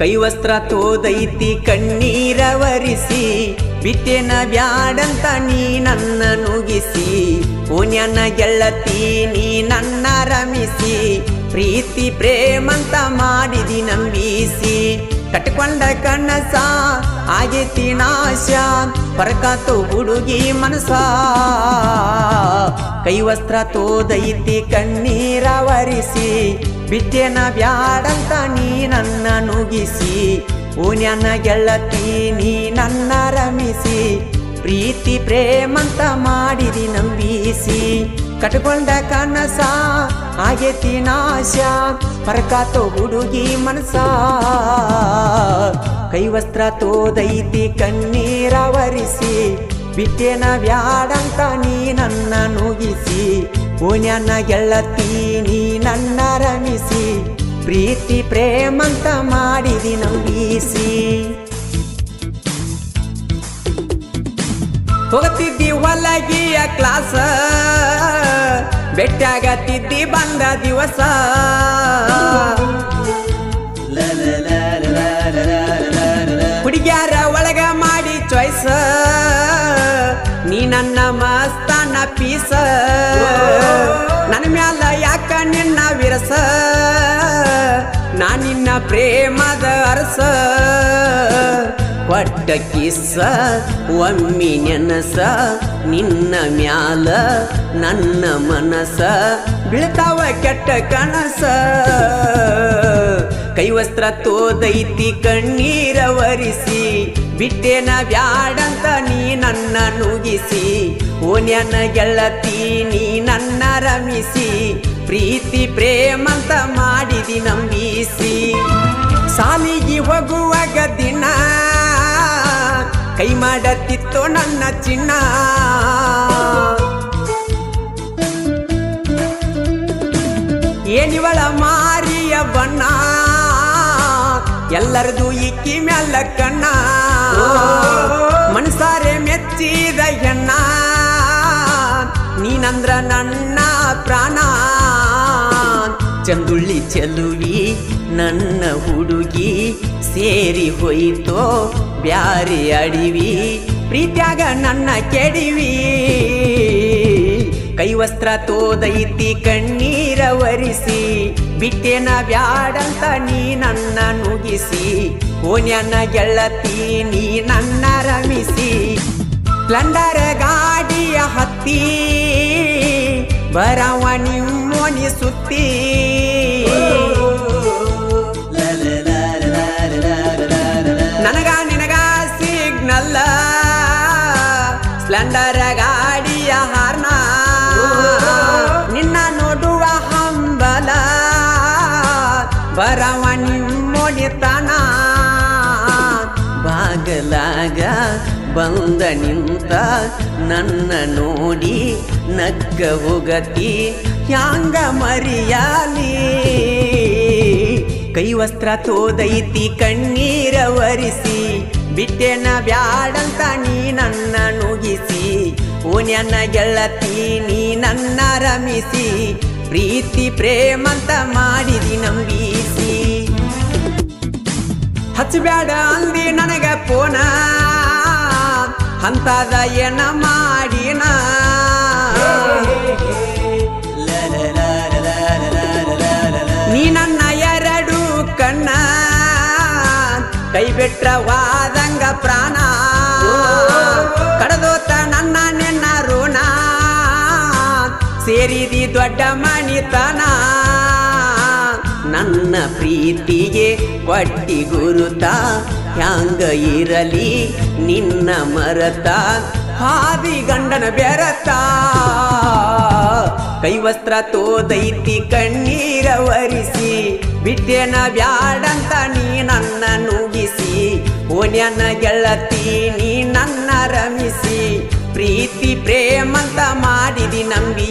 ಕೈವಸ್ತ್ರ ತೋದೈತಿ ಕಣ್ಣೀರವರಿಸಿ ಬಿಟ್ಟೆನ ಬ್ಯಾಡಂತ ನೀ ನನ್ನ ನುಗಿಸಿ ಓನ್ಯನ ಗೆಳತಿ ನೀ ನನ್ನ ರಮಿಸಿ, ಪ್ರೀತಿ, ಪ್ರೇಮಂತ ಮಾಡಿದಿ ನಂಬಿಸಿ. ಕಟ್ಕೊಂಡ ಕನಸ, ಆಗೇತಿ ನಾಶ, ಪರಕಾತು ಹುಡುಗಿ ಮನಸ. ಕೈವಸ್ತ್ರ ತೋದೈತಿ, ಕಣ್ಣೀರ ಬಿಟ್ಟೆನ ಬ್ಯಾಡಂತ ನೀ ನನ್ನ ನುಗಿಸಿ, ಪುಣ್ಯನ ಗೆಳತಿ ನೀ ನನ್ನ ರಮಿಸಿ, ಪ್ರೀತಿ ಪ್ರೇಮಂತ ಮಾಡಿದಿ ನಂಬಿಸಿ. ಕಟ್ಕೊಂಡ ಕನಸ, ಆಗೇತಿ ನಾಶ, ಪರಕಾತೋ ಹುಡುಗಿ ಮನಸ. ಕೈವಸ್ತ್ರ ತೋದೈತಿ ಕಣ್ಣೀರ ವರಿಸಿ ಬಿಟ್ಟೆನ ಬ್ಯಾಡಂತ ನೀ ನನ್ನ ನುಗಿಸಿ ಓನ್ಯನ ಗೆಳತಿ ನೀ ನನ್ನ ರಮಿಸಿ, ಪ್ರೀತಿ ಪ್ರೇಮಂತ ಮಾಡಿದಿ ನಂಬಿಸಿ ಹೋಗ್ತಿದ್ದಿ ಒಲಗಿಯ ಕ್ಲಾಸ, ಬೆಟ್ಟಾಗತ್ತಿದ್ದಿ ಬಂದ ದಿವಸ. ಹುಡುಗ್ಯಾರ ಒಳಗ ಮಾಡಿ ಚಾಯ್ಸ. ನನ್ನ ಮಸ್ತಾನ ಪೀಸ. ನನ್ನ ಮ್ಯಾಲ ಯಾಕ ನಿನ್ನ ವಿರಸ? ನಾ ನಿನ್ನ ಪ್ರೇಮದ ಅರಸ. ಕೊಟ್ಟ ಕಿಸ್ಸ, ಒಮ್ಮಿ ನೆನಸ. ನಿನ್ನ ಮ್ಯಾಲ ನನ್ನ ಮನಸ. ಬೀಳ್ತಾವ ಕೆಟ್ಟ ಕನಸ. ಕೈವಸ್ತ್ರ ತೋದೈತಿ, ಕಣ್ಣೀರ ವರಿಸಿ ಬಿಟ್ಟೆನ ಬ್ಯಾಡಂತ ನೀ ನನ್ನ ನುಗಿಸಿ, ಓನ್ಯನ ಗೆಳತಿ ನೀ ನನ್ನ ರಮಿಸಿ, ಪ್ರೀತಿ ಪ್ರೇಮಂತ ಮಾಡಿದಿ ನಂಬಿಸಿ. ಸಾಲಿಗೆ ಹೋಗುವಾಗ ದಿನ, ಕೈ ಮಾಡತ್ತಿತ್ತು ನನ್ನ ಚಿನ್ನ. ಏನಿವಳ ಮಾರಿಯ ಬಣ್ಣ ಎಲ್ಲರದು ಇಕ್ಕಿ ಮ್ಯಾಲ ಕಣ್ಣ. ಮನಸಾರೆ ಮೆಚ್ಚಿದ ಹೆಣ್ಣ. ನೀನಂದ್ರ ನನ್ನ ಪ್ರಾಣ. ಚಂದುಳ್ಳಿ ಚೆಲುವಿ ನನ್ನ ಹುಡುಗಿ ಸೇರಿ ಹೋಯಿತೋ ಬ್ಯಾರಿ ಅಡಿವಿ. ಪ್ರೀತ್ಯಾಗ ನನ್ನ ಕೆಡಿವಿ. ಕೈವಸ್ತ್ರ ತೋದೈತಿ ಕಣ್ಣೀರ ವರಿಸಿ ಬಿಟ್ಟೆನ ಬ್ಯಾಡಂತ ನೀ ನನ್ನ ನುಗಿಸಿ ಓನ್ಯನ ಗೆಳತಿ ನೀ ನನ್ನ ರಮಿಸಿ. ಸ್ಪ್ಲೆಂಡರ್ ಗಾಡಿಯ ಹತ್ತಿ, ಬರವ ನಿಮ್ಮೋನಿ ಸುತ್ತಿ. ನನಗ ನಿನಗ ಸಿಗ್ನಲ್ಲ ಸ್ಪ್ಲೆಂಡರ್ ಬರವ ಮೊಡಿತನ ಬಾಗಲಾಗ ಬಂದ ನಿಂತ ನನ್ನ ನೋಡಿ ನಗ್ಗ ಉಗತಿ, ಹ್ಯಾಂಗ ಮರಿಯಾಲಿ? ಕೈವಸ್ತ್ರ ತೋದೈತಿ, ಕಣ್ಣೀರ ವರಿಸಿ ಬಿಟ್ಟೆನ ಬ್ಯಾಡಂತ ನೀ ನನ್ನ ನುಗಿಸಿ ಓನ್ಯನ ಗೆಳತಿ ನೀ ನನ್ನ ರಮಿಸಿ. ಪ್ರೀತಿ ಪ್ರೇಮಂತ ಮಾಡಿದಿ ನಂಬಿಸಿ. ಹಚ್ಚಬೇಡ ಅಂದಿ ನನಗ ಪೋನ. ಅಂತದ ಏನ ಮಾಡಿನ. ನೀ ನನ್ನ ಎರಡು ಕಣ್ಣ. ಕೈ ಬಿಟ್ರವಾದಂಗ ಪ್ರಾಣ. ಕಡದೋತ ನನ್ನ ನಿನ್ನ ಋಣ. ಸೇರಿದಿ ದೊಡ್ಡ ಮಣಿತನ. ನನ್ನ ಪ್ರೀತಿಗೆ ಪಟ್ಟಿ ಗುರುತ. ಹ್ಯಾಂಗ ಇರಲಿ ನಿನ್ನ ಮರತ. ಹಾದಿ ಗಂಡನ ಬೆರತ. ಕೈವಸ್ತ್ರ ತೋದೈತಿ ಕಣ್ಣೀರ ವರಿಸಿ ಬಿಟ್ಟೆನ ಬ್ಯಾಡಂತ ನೀ ನನ್ನ ನುಗಿಸಿ ಓನ್ಯನ ಗೆಳತಿ ನೀ ನನ್ನ ರಮಿಸಿ. ಪ್ರೀತಿ ಪ್ರೇಮಂತ ಮಾಡಿದಿ ನಂಬಿ